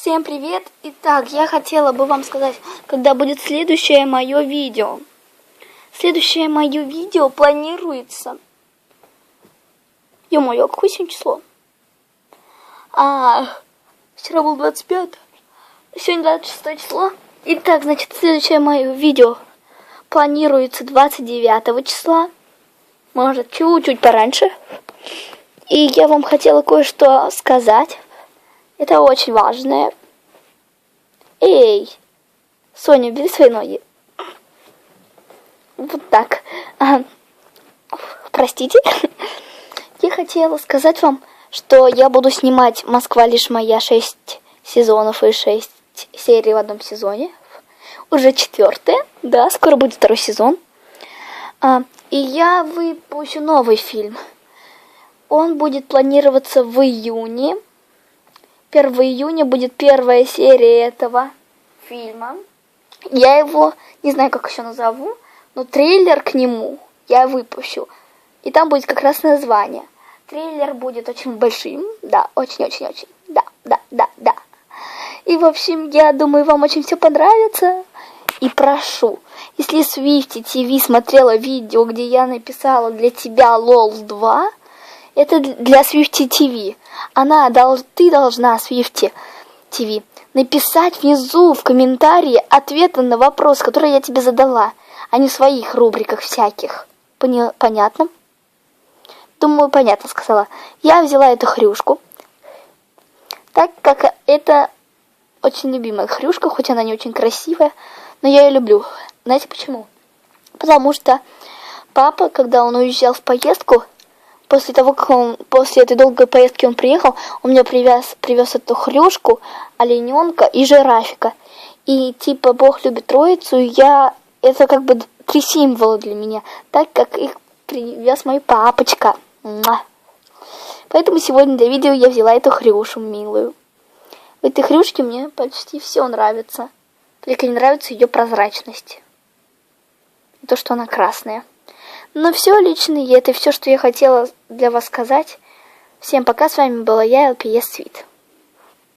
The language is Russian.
Всем привет! Итак, я хотела бы вам сказать, когда будет следующее мое видео. Следующее мое видео планируется. Ё-моё, какое сегодня число? А, вчера был 25. Сегодня 26 число. Итак, значит, следующее мое видео планируется 29 числа. Может, чуть-чуть пораньше. И я вам хотела кое-что сказать. Это очень важное. Эй, Соня, бери свои ноги. Вот так. А, простите. Я хотела сказать вам, что я буду снимать «Москва лишь моя» 6 сезонов и 6 серий в одном сезоне. Уже четвертая, да, скоро будет второй сезон. А, и я выпущу новый фильм. Он будет планироваться в июне. 1 июня будет первая серия этого фильма. Я его, не знаю, как еще назову, но трейлер к нему я выпущу. И там будет как раз название. Трейлер будет очень большим. Да, очень-очень-очень. Да, да, да, да. И, в общем, я думаю, вам очень все понравится. И прошу, если Свифти ТВ смотрела видео, где я написала для тебя LOL 2, это для Свифти ТВ. Она, дол, ты должна, Свифти ТВ, написать внизу в комментарии ответы на вопрос, который я тебе задала, а не в своих рубриках всяких. Поня понятно? Думаю, понятно сказала. Я взяла эту хрюшку, так как это очень любимая хрюшка, хоть она не очень красивая, но я ее люблю. Знаете почему? Потому что папа, когда он уезжал в поездку, после того, как он, после этой долгой поездки он приехал, он мне привез, привез эту хрюшку, олененка и жирафика. И типа Бог любит троицу, и я, это как бы три символа для меня, так как их привез мой папочка. Муа. Поэтому сегодня для видео я взяла эту хрюшу милую. В этой хрюшке мне почти все нравится. Только не нравится ее прозрачность. То, что она красная. Но все лично, и это все, что я хотела для вас сказать. Всем пока, с вами была я, LPS Sweet.